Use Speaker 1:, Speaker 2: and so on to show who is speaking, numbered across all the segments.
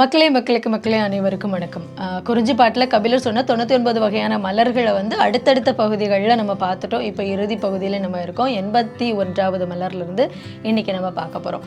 Speaker 1: மக்களே மக்களுக்கு மக்களே அனைவருக்கும் வணக்கம். குறிஞ்சி பாட்டில் கபிலர் சொன்ன தொண்ணூற்றி ஒன்பது வகையான மலர்களை வந்து அடுத்தடுத்த பகுதிகளில் நம்ம பார்த்துட்டோம். இப்போ இறுதி பகுதியில் நம்ம இருக்கோம். எண்பத்தி ஒன்றாவது மலர்லேருந்து இன்னைக்கு நம்ம பார்க்க போகிறோம்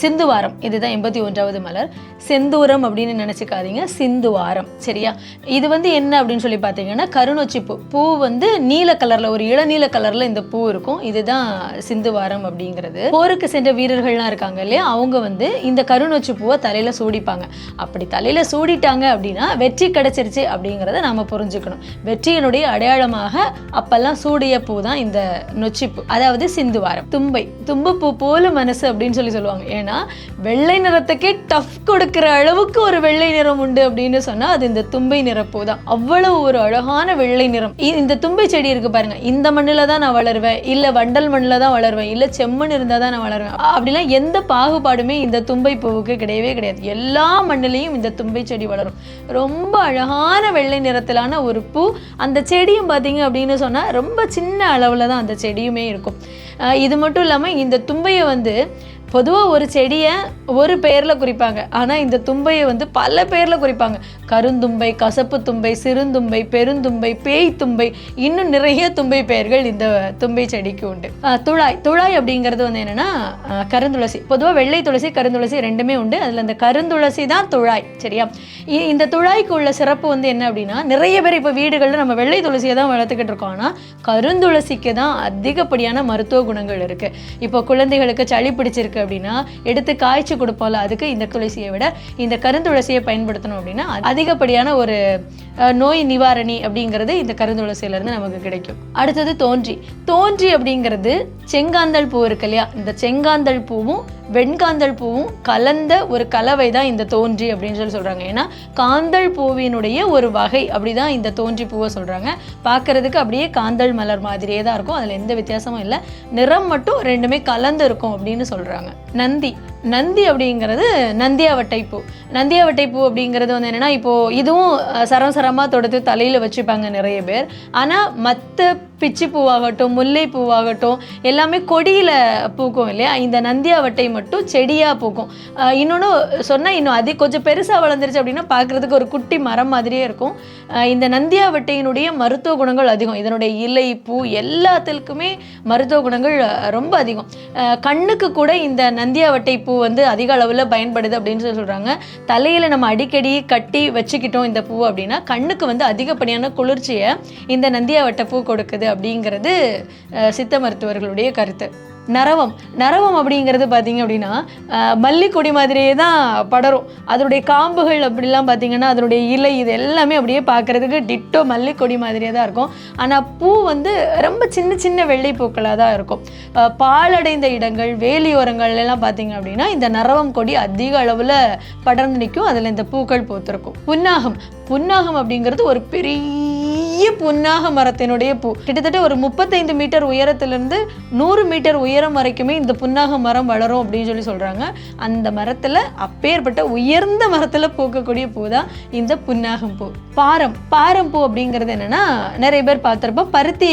Speaker 1: சிந்துவாரம். இதுதான் எண்பத்தி ஒன்றாவது மலர். செந்தூரம் அப்படின்னு நினச்சிக்காதீங்க. சிந்துவாரம். சரியா? இது வந்து என்ன அப்படின்னு சொல்லி பார்த்தீங்கன்னா கருணொச்சி பூ பூ வந்து நீல கலரில் ஒரு இளநீல கலரில் இந்த பூ இருக்கும். இதுதான் சிந்துவாரம் அப்படிங்கிறது. போருக்கு சென்ற வீரர்கள்லாம் இருக்காங்க இல்லையா? அவங்க வந்து இந்த கருணொச்சி பூவை தலையில் சூடிப்பாங்க. அப்படி தலையில் சூடிட்டாங்க அப்படின்னா வெற்றி கிடைச்சிருச்சு அப்படிங்கிறத நம்ம புரிஞ்சுக்கணும். வெற்றியினுடைய அடையாளமாக அப்பெல்லாம் சூடிய பூ தான் இந்த நொச்சிப்பூ அதாவது சிந்துவாரம். தும்பை தும்பப்பூ போல மனசு அப்படின்னு சொல்லி சொல்லுவாங்க. ஏன்னா வெள்ளை நிறத்துக்கே டஃப் கொடுக்கிற அளவுக்கு ஒரு வெள்ளை நிறம் உண்டு அப்படின்னு சொன்னால் அது இந்த தும்பை நிறப்பூ தான். அவ்வளவு ஒரு அழகான வெள்ளை நிறம். இந்த தும்பை செடி இருக்கு பாருங்க. இந்த மண்ணில் தான் நான் வளருவேன். இல்லை வண்டல் மண்ணில் தான் வளருவேன். இல்லை செம்மண் இருந்தால் தான் நான் வளருவேன். அப்படிலாம் எந்த பாகுபாடுமே இந்த தும்பை பூவுக்கு கிடையவே கிடையாது. எல்லா மண்ணிலையும் இந்த தும்பை செடி வளரும். ரொம்ப அழகான வெள்ளை நிறத்திலான ஒரு பூ. அந்த செடியும் பார்த்தீங்க அப்படின்னு சொன்னால் ரொம்ப சின்ன அளவில் தான் அந்த செடியுமே இருக்கும். இது மட்டும் இல்லாமல் இந்த தும்பையை வந்து பொதுவாக ஒரு செடியை ஒரு பெயரில் குறிப்பாங்க. ஆனால் இந்த தும்பையை வந்து பல பேரில் குறிப்பாங்க. கருந்தும்பை கசப்பு தும்பை சிறுந்தும்பை பெருந்தும்பை பேய் தும்பை இன்னும் நிறைய தும்பை பெயர்கள் இந்த தும்பை செடிக்கு உண்டு. துழாய் துழாய் அப்படிங்கிறது வந்து என்னென்னா கருந்துளசி. பொதுவாக வெள்ளை துளசி கருந்துளசி ரெண்டுமே உண்டு. அதில் இந்த கருந்துளசி தான் துழாய் சரியா? இ- இந்த துழாய்க்கு உள்ள சிறப்பு வந்து என்ன அப்படின்னா நிறைய பேர் இப்போ வீடுகளில் நம்ம வெள்ளை துளசியை தான் வளர்த்துக்கிட்டு இருக்கோம். ஆனால் கருந்துளசிக்கு தான் அதிகப்படியான மருத்துவ குணங்கள் இருக்குது இப்போ குழந்தைகளுக்கு சளி பிடிச்சிருக்கு அப்படின்னா எடுத்து காய்ச்சி கொடுப்போம்ல அதுக்கு இந்த துளசியை விட இந்த கருந்துளசியை பயன்படுத்தணும் அப்படின்னா அதிகப்படியான ஒரு நோய் நிவாரணி அப்படிங்கிறது இந்த கருந்துளசியிலேருந்து நமக்கு கிடைக்கும். அடுத்தது தோன்றி. தோன்றி அப்படிங்கிறது செங்காந்தல் பூ இருக்கு இல்லையா? இந்த செங்காந்தல் பூவும் வெண்காந்தல் பூவும் கலந்த ஒரு கலவை தான் இந்த தோன்றி அப்படின்னு சொல்லி சொல்கிறாங்க ஏன்னா காந்தல் பூவினுடைய ஒரு வகை அப்படி தான் இந்த தோன்றி பூவை சொல்கிறாங்க பார்க்குறதுக்கு அப்படியே காந்தல் மலர் மாதிரியே தான் இருக்கும். அதில் எந்த வித்தியாசமும் இல்லை. நிறம் மட்டும் ரெண்டுமே கலந்து இருக்கும் அப்படின்னு சொல்கிறாங்க நந்தி. நந்தி அப்படிங்கிறது நந்தியாவட்டை பூ நந்தியாவட்டை பூ அப்படிங்கிறது வந்து என்னென்னா இப்போது இதுவும் சரம் சரம் ஓரமாக தொடுத்து தலையில் வச்சுப்பாங்க நிறைய பேர். ஆனால் மற்ற பிச்சி பூவாகட்டும் முல்லை பூவாகட்டும் எல்லாமே கொடியில் பூக்கும் இல்லையா? இந்த நந்தியாவட்டை மட்டும் செடியாக பூக்கும். இன்னொன்று சொன்னால் இன்னும் அது கொஞ்சம் பெருசாக வளர்ந்துருச்சு அப்படின்னா பார்க்குறதுக்கு ஒரு குட்டி மரம் மாதிரியே இருக்கும். இந்த நந்தியாவட்டையினுடைய மருத்துவ குணங்கள் அதிகம். இதனுடைய இலை பூ எல்லாத்துக்குமே மருத்துவ குணங்கள் ரொம்ப அதிகம். கண்ணுக்கு கூட இந்த நந்தியாவட்டை பூ வந்து அதிக அளவில் பயன்படுது அப்படின்னு சொல்லி சொல்கிறாங்க தலையில் நம்ம அடிக்கடி கட்டி வச்சுக்கிட்டோம் இந்த பூ அப்படின்னா கண்ணுக்கு வந்து அதிகப்படியான குளிர்ச்சியை இந்த நந்தியாவட்டை பூ கொடுக்குது. அப்படிங்கிறது சித்த மருத்துவர்களுடைய கருத்து. நரவம் நரவம் அப்படிங்கிறது பார்த்தீங்க அப்படின்னா மல்லிக்கொடி மாதிரியே தான் படரும். அதனுடைய காம்புகள் அப்படிலாம் பார்த்தீங்கன்னா அதனுடைய இலை இது எல்லாமே அப்படியே பார்க்கறதுக்கு டிட்டோ மல்லிக்கொடி மாதிரியே தான் இருக்கும். ஆனால் பூ வந்து ரொம்ப சின்ன சின்ன வெள்ளை பூக்களாக தான் இருக்கும். பாலடைந்த பாழடைந்த இடங்கள் வேலியோரங்கள் எல்லாம் பார்த்தீங்க அப்படின்னா இந்த நரவம் கொடி அதிக அளவில் படர்ந்து நிற்கும் அதில் இந்த பூக்கள் பூத்திருக்கும். புன்னாகம் புன்னாகம் அப்படிங்கிறது ஒரு பெரிய புன்னாக மரத்தினுடைய பூ. கிட்டத்தட்ட ஒரு முப்பத்தைந்து மீட்டர் உயரத்திலிருந்து நூறு மீட்டர் உயரம் வரைக்குமே இந்த புன்னாக மரம் வளரும் அப்படின்னு சொல்லி சொல்கிறாங்க அந்த மரத்தில் அப்பேற்பட்ட உயர்ந்த மரத்தில் பூக்கக்கூடிய பூ தான் இந்த புன்னாகம் பூ. பாரம் பாரம் பூ அப்படிங்கிறது என்னன்னா நிறைய பேர் பார்த்துருப்போம். பருத்தி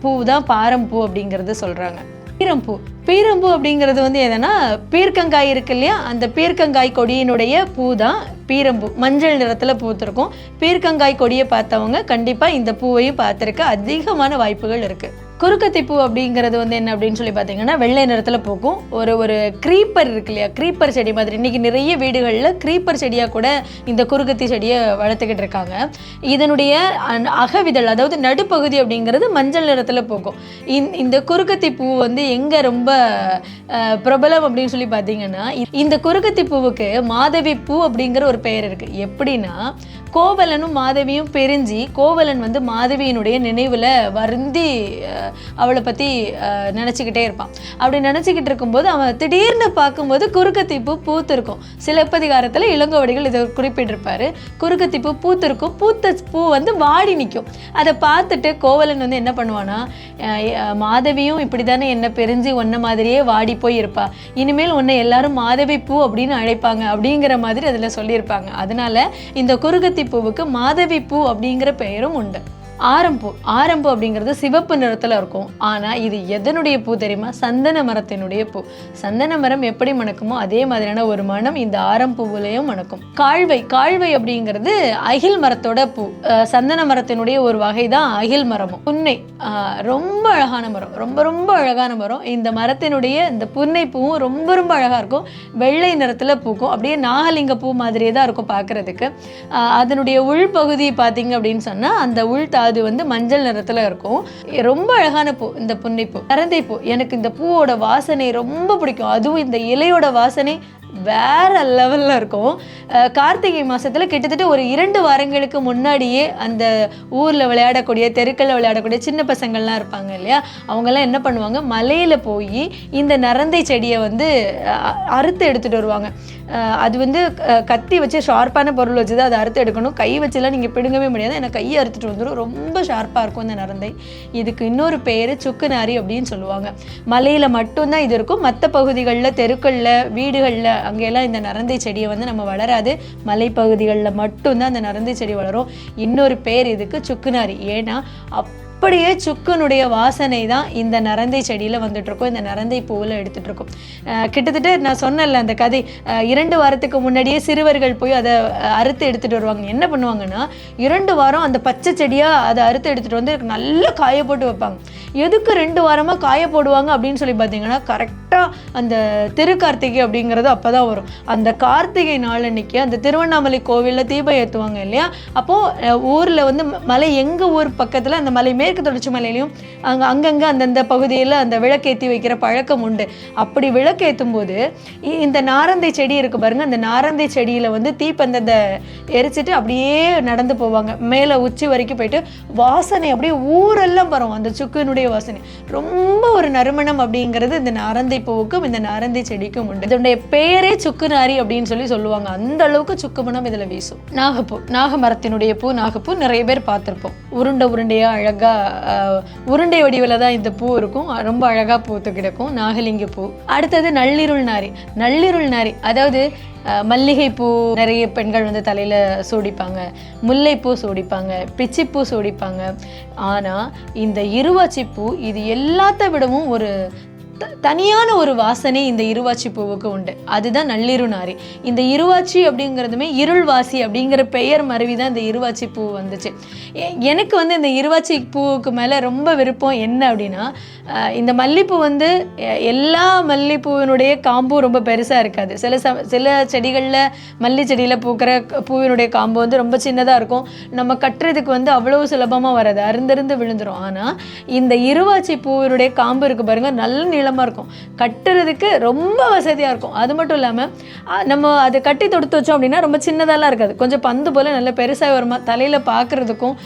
Speaker 1: பூ தான் பாரம் பூ அப்படிங்கிறது சொல்கிறாங்க பீரம்பூ. பீரம்பூ அப்படிங்கிறது வந்து எதனா பீர்க்கங்காய் இருக்கு இல்லையா? அந்த பீர்க்கங்காய் கொடியினுடைய பூ தான் பீரம்பூ. மஞ்சள் நிறத்தில் பூத்திருக்கும். பீர்க்கங்காய் கொடியை பார்த்தவங்க கண்டிப்பாக இந்த பூவையும் பார்த்துருக்க அதிகமான வாய்ப்புகள் இருக்குது குறுக்கத்தி பூ அப்படிங்கிறது வந்து என்ன அப்படின்னு சொல்லி பார்த்தீங்கன்னா வெள்ளை நிறத்தில் பூக்கும். ஒரு ஒரு க்ரீப்பர் இருக்கு இல்லையா? க்ரீப்பர் செடி மாதிரி. இன்றைக்கி நிறைய வீடுகளில் க்ரீப்பர் செடியாக கூட இந்த குறுக்கத்தி செடியை வளர்த்துக்கிட்டு இருக்காங்க. இதனுடைய அகவிதழ் அதாவது நடுப்பகுதி அப்படிங்கிறது மஞ்சள் நிறத்தில் பூக்கும். இந்த இந்த குறுக்கத்தி பூ வந்து எங்கே ரொம்ப பிரபலம் அப்படின்னு சொல்லி பார்த்தீங்கன்னா இந்த குறுக்கத்தி பூவுக்கு மாதவி பூ அப்படிங்கிற ஒரு பெயர் இருக்குது எப்படின்னா கோவலனும் மாதவியும் பிரிஞ்சு கோவலன் வந்து மாதவியினுடைய நினைவில் வருந்தி அவளை பற்றி நினச்சிக்கிட்டே இருப்பான். அப்படி நினச்சிக்கிட்டு இருக்கும்போது அவன் திடீர்னு பார்க்கும்போது குறுக்கத்தீப்பு பூத்திருக்கும். சிலப்பதிகாரத்தில் இளங்கோவடிகள் இதை குறிப்பிட்டிருப்பாரு. குறுக்கத்தீப்பு பூத்திருக்கும். பூத்த பூ வந்து வாடி நிற்கும் அதை பார்த்துட்டு கோவலன் வந்து என்ன பண்ணுவானா மாதவியும் இப்படி தானே என்ன பிரிஞ்சு ஒன்ன மாதிரியே வாடி போய் இருப்பா. இனிமேல் உன்னை எல்லாரும் மாதவி பூ அப்படின்னு அழைப்பாங்க அப்படிங்கிற மாதிரி அதில் சொல்லியிருப்பாங்க. அதனால இந்த குறுக்கத்தி பூவுக்கு மாதவி பூ அப்படிங்கிற பெயரும் உண்டு. ஆரம்பூ ஆரம்பூ அப்படிங்கிறது சிவப்பு நிறத்தில் இருக்கும். ஆனால் இது எதனுடைய பூ தெரியுமா? சந்தன மரத்தினுடைய பூ. சந்தன மரம் எப்படி மணக்குமோ அதே மாதிரியான ஒரு மனம் இந்த ஆரம்பூவிலையும் மணக்கும். கால்வை கால்வை அப்படிங்கிறது அகில் மரத்தோட பூ. சந்தன மரத்தினுடைய ஒரு வகை தான் அகில் மரமும். புன்னை ரொம்ப அழகான மரம். ரொம்ப ரொம்ப அழகான மரம். இந்த மரத்தினுடைய இந்த புன்னை பூவும் ரொம்ப ரொம்ப அழகாக இருக்கும். வெள்ளை நிறத்தில் பூக்கும். அப்படியே நாகலிங்க பூ மாதிரியே தான் இருக்கும் பார்க்குறதுக்கு. அதனுடைய உள்பகுதி பார்த்தீங்க அப்படின்னு சொன்னால் அந்த உள் அது வந்து மஞ்சள் நிறத்தில் இருக்கும். ரொம்ப அழகான பூ இந்த புன்னைப்பூ. நரந்தைப்பூ பூ. எனக்கு இந்த பூவோட வாசனை ரொம்ப பிடிக்கும். அதுவும் இந்த இலையோட வாசனை வேற லெவலில் இருக்கும். கார்த்திகை மாதத்தில் கிட்டத்தட்ட ஒரு இரண்டு வாரங்களுக்கு முன்னாடியே அந்த ஊரில் விளையாடக்கூடிய தெருக்களில் விளையாடக்கூடிய சின்ன பசங்கள்லாம் இருப்பாங்க இல்லையா? அவங்கெல்லாம் என்ன பண்ணுவாங்க? மலையில் போய் இந்த நரந்தை செடியை வந்து அறுத்து எடுத்துகிட்டு வருவாங்க. அது வந்து கத்தி வச்சு ஷார்ப்பான பொருள் வச்சு தான் அதை அறுத்து எடுக்கணும். கை வச்சுலாம் நீங்கள் பிடுங்கவே முடியாது. ஏன்னா கையை அறுத்துட்டு வந்துடும் ரொம்ப ஷார்ப்பாக இருக்கும் இந்த நரந்தை. இதுக்கு இன்னொரு பேர் சுக்குநாரி அப்படின்னு சொல்லுவாங்க. மலையில் மட்டும்தான் இது இருக்கும். மற்ற பகுதிகளில் தெருக்களில் வீடுகளில் அங்கெல்லாம் இந்த நரந்தை செடியை வந்து நம்ம வளராது. மலைப்பகுதிகளில் மட்டும்தான் அந்த நரந்தை செடி வளரும். இன்னொரு பேர் இதுக்கு சுக்குநாரி ஏன்னா அப்படியே சுக்குனுடைய வாசனை தான் இந்த நரந்தை செடியில் வந்துட்டு இந்த நரந்தை பூவில் எடுத்துகிட்ருக்கோம் கிட்டத்தட்ட நான் சொன்னேன்ல அந்த கதை இரண்டு வாரத்துக்கு முன்னாடியே சிறுவர்கள் போய் அதை அறுத்து எடுத்துகிட்டு வருவாங்க. என்ன பண்ணுவாங்கன்னா இரண்டு வாரம் அந்த பச்சை செடியாக அதை அறுத்து எடுத்துகிட்டு வந்து நல்லா காய போட்டு வைப்பாங்க. எதுக்கு ரெண்டு வாரமாக காய போடுவாங்க அப்படின்னு சொல்லி பார்த்தீங்கன்னா கரெக்ட் கரெக்டாக அந்த திருக்கார்த்திகை அப்படிங்கிறது அப்போ தான் வரும். அந்த கார்த்திகை நாளன்னைக்கு அந்த திருவண்ணாமலை கோவிலில் தீபம் ஏற்றுவாங்க இல்லையா? அப்போது ஊரில் வந்து மலை எங்கள் ஊர் பக்கத்தில் அந்த மலை மேற்கு தொடர்ச்சி மலையிலையும் அங்கே அங்கங்கே அந்தந்த பகுதியில் அந்த விளக்கேற்றி வைக்கிற பழக்கம் உண்டு. அப்படி விளக்கேற்றும் போது இ- இந்த நாரந்தை செடி இருக்குது பாருங்கள் அந்த நாரந்தை செடியில் வந்து தீப்பந்தத்தை எரிச்சிட்டு அப்படியே நடந்து போவாங்க. மேலே உச்சி வரைக்கும் போயிட்டு வாசனை அப்படியே ஊரெல்லாம் வரும் அந்த சுக்குனுடைய வாசனை. ரொம்ப ஒரு நறுமணம் அப்படிங்கிறது இந்த நாரந்தை பூவுக்கும் இந்த நாரந்தை செடிக்கும் உண்டு. இதனுடைய பேரே சுக்குநாரி அப்படின்னு சொல்லி சொல்லுவாங்க. அந்த அளவுக்கு சுக்கு மனம் இதில் வீசும். நாகப்பூ நாக மரத்தினுடைய பூ நாகப்பூ நிறைய பேர் பார்த்துருப்போம். உருண்டை உருண்டையா அழகா உருண்டை வடிவில் தான் இந்த பூ இருக்கும். ரொம்ப அழகா பூத்து கிடக்கும். நாகலிங்க பூ. அடுத்தது நள்ளிருள் நாரி. நள்ளிருள் நாரி. அதாவது மல்லிகைப்பூ நிறைய பெண்கள் வந்து தலையில் சூடிப்பாங்க. முல்லைப்பூ சூடிப்பாங்க. பிச்சிப்பூ சூடிப்பாங்க. ஆனால் இந்த இருவாச்சி பூ இது எல்லாத்த விடவும் ஒரு தனியான ஒரு வாசனை இந்த இருவாச்சி பூவுக்கு உண்டு. அதுதான் நள்ளிரு நாரி இந்த இருவாச்சி அப்படிங்கிறதுமே இருள்வாசி அப்படிங்கிற பெயர் மருவி தான் இந்த இருவாச்சி பூ வந்துச்சு. எனக்கு வந்து இந்த இருவாச்சி பூவுக்கு மேலே ரொம்ப விருப்பம் என்ன அப்படின்னா இந்த மல்லிப்பூ வந்து எல்லா மல்லிப்பூவினுடைய காம்பும் ரொம்ப பெருசாக இருக்காது. சில ச சில செடிகளில் மல்லி செடியில் பூக்கிற பூவினுடைய காம்பு வந்து ரொம்ப சின்னதாக இருக்கும். நம்ம கட்டுறதுக்கு வந்து அவ்வளோ சுலபமாக வராது. அருந்தருந்து விழுந்துரும். ஆனால் இந்த இருவாச்சி பூவினுடைய காம்பு இருக்கு பாருங்கள் நல்ல நிலம் நீளமாக இருக்கும். கட்டுறதுக்கு ரொம்ப வசதியாக இருக்கும். அது மட்டும் இல்லாமல் நம்ம அதை கட்டி தொடுத்து வச்சோம் அப்படின்னா ரொம்ப சின்னதாலாம் இருக்காது. கொஞ்சம் பந்து போல் நல்ல பெருசாக வருமா? தலையில் பார்க்குறதுக்கும்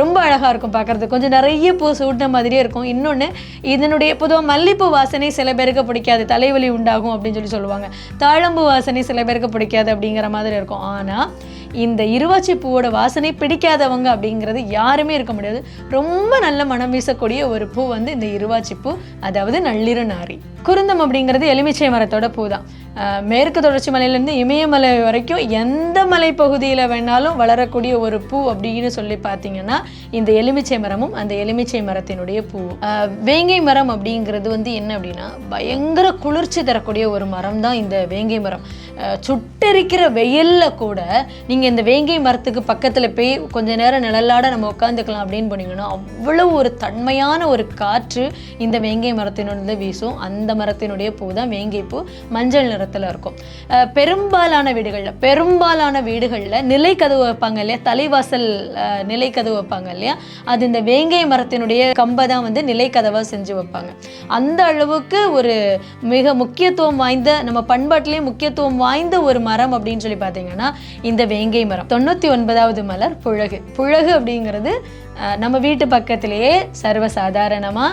Speaker 1: ரொம்ப அழகாக இருக்கும் பார்க்குறதுக்கு கொஞ்சம் நிறைய பூ சூட்டின மாதிரியே இருக்கும். இன்னொன்று இதனுடைய பொதுவாக மல்லிப்பூ வாசனை சில பேருக்கு பிடிக்காது. தலைவலி உண்டாகும் அப்படின்னு சொல்லி சொல்லுவாங்க. தாழம்பூ வாசனை சில பேருக்கு பிடிக்காது அப்படிங்கிற மாதிரி இருக்கும். ஆனால் இந்த இருவாச்சி பூவோட வாசனை பிடிக்காதவங்க அப்படிங்கிறது யாருமே இருக்க முடியாது. ரொம்ப நல்ல மனம் வீசக்கூடிய ஒரு பூ வந்து இந்த இருவாச்சி பூ அதாவது நள்ளிரு நாரி. குருந்தம் அப்படிங்கிறது எலுமிச்சை மரத்தோட பூ தான் மேற்கு தொடர்ச்சி மலையிலேருந்து இமயமலை வரைக்கும் எந்த மலை பகுதியில் வேணாலும் வளரக்கூடிய ஒரு பூ அப்படின்னு சொல்லி பார்த்தீங்கன்னா இந்த எலுமிச்சை மரமும் அந்த எலுமிச்சை மரத்தினுடைய பூ வேங்கை மரம் அப்படிங்கிறது வந்து என்ன அப்படின்னா பயங்கர குளிர்ச்சி தரக்கூடிய ஒரு மரம் தான் இந்த வேங்கை மரம். சுட்டெரிக்கிற வெயிலில் கூட நீங்கள் இந்த வேங்கை மரத்துக்கு பக்கத்தில் போய் கொஞ்ச நேரம் நிழலாட நம்ம உட்காந்துக்கலாம் அப்படின்னு போனீங்கன்னா அவ்வளோ ஒரு தன்மையான ஒரு காற்று இந்த வேங்கை மரத்தினுடைய வீசும். அந்த மரத்தினுடைய பூ தான் வேங்கை பூ. மஞ்சள் நிறத்தில் இருக்கும். பெரும்பாலான வீடுகளில் பெரும்பாலான வீடுகளில் நிலை கதவு வைப்பாங்க இல்லையா? தலைவாசல் நிலை கதவு வைப்பாங்க இல்லையா? அது இந்த வேங்கை மரத்தினுடைய கம்பை தான் வந்து நிலை கதவாக செஞ்சு வைப்பாங்க. அந்த அளவுக்கு ஒரு மிக முக்கியத்துவம் வாய்ந்த நம்ம பண்பாட்டிலேயே முக்கியத்துவம் வாய்ந்த ஒரு மரம் அப்படின்னு சொல்லி பார்த்தீங்கன்னா இந்த வேங்கை மரம். தொண்ணூற்றி ஒன்பதாவது மலர் புழகு. புழகு அப்படிங்கிறது நம்ம வீட்டு பக்கத்திலேயே சர்வசாதாரணமாக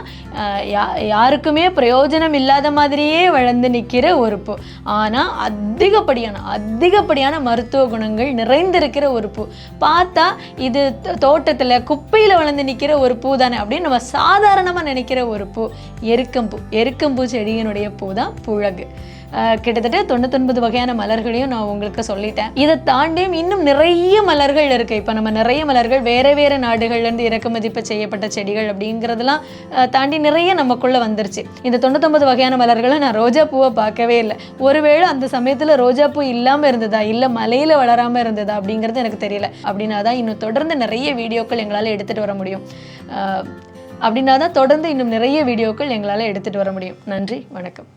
Speaker 1: யா யாருக்குமே பிரயோஜனம் இல்லாத மாதிரியே வளர்ந்து நிற்கிற ஒரு பூ. ஆனால் அதிகப்படியான அதிகப்படியான மருத்துவ குணங்கள் நிறைந்திருக்கிற ஒரு பூ. பார்த்தா இது தோட்டத்தில் குப்பையில் வளர்ந்து நிற்கிற ஒரு பூ தானே அப்படின்னு நம்ம சாதாரணமாக நினைக்கிற ஒரு பூ. எருக்கம்பூ எருக்கம்பூ செடியினுடைய பூ தான் புழகு. கிட்டத்தட்ட தொண்ணூத்தொன்பது வகையான மலர்களையும் நான் உங்களுக்கு சொல்லிட்டேன். இதை தாண்டியும் இன்னும் நிறைய மலர்கள் இருக்குது இப்போ நம்ம நிறைய மலர்கள் வேறு வேறு நாடுகளில் இருந்து இறக்குமதி செய்யப்பட்ட செடிகள் அப்படிங்கிறதெல்லாம் தாண்டி நிறைய நமக்குள்ள வந்துருச்சு. இந்த தொண்ணூத்தொன்பது வகையான மலர்களை நான் ரோஜா பூவை பார்க்கவே இல்லை. ஒருவேளை அந்த சமயத்தில் ரோஜா பூ இல்லாமல் இருந்ததா? இல்லை மலையில் வளராமல் இருந்ததா? அப்படிங்கிறது எனக்கு தெரியல. அப்படின்னா தான் இன்னும் தொடர்ந்து நிறைய வீடியோக்கள் எங்களால் எடுத்துகிட்டு வர முடியும். அஹ், அப்படின்னா தான் தொடர்ந்து இன்னும் நிறைய வீடியோக்கள் எங்களால் எடுத்துகிட்டு வர முடியும். நன்றி வணக்கம்.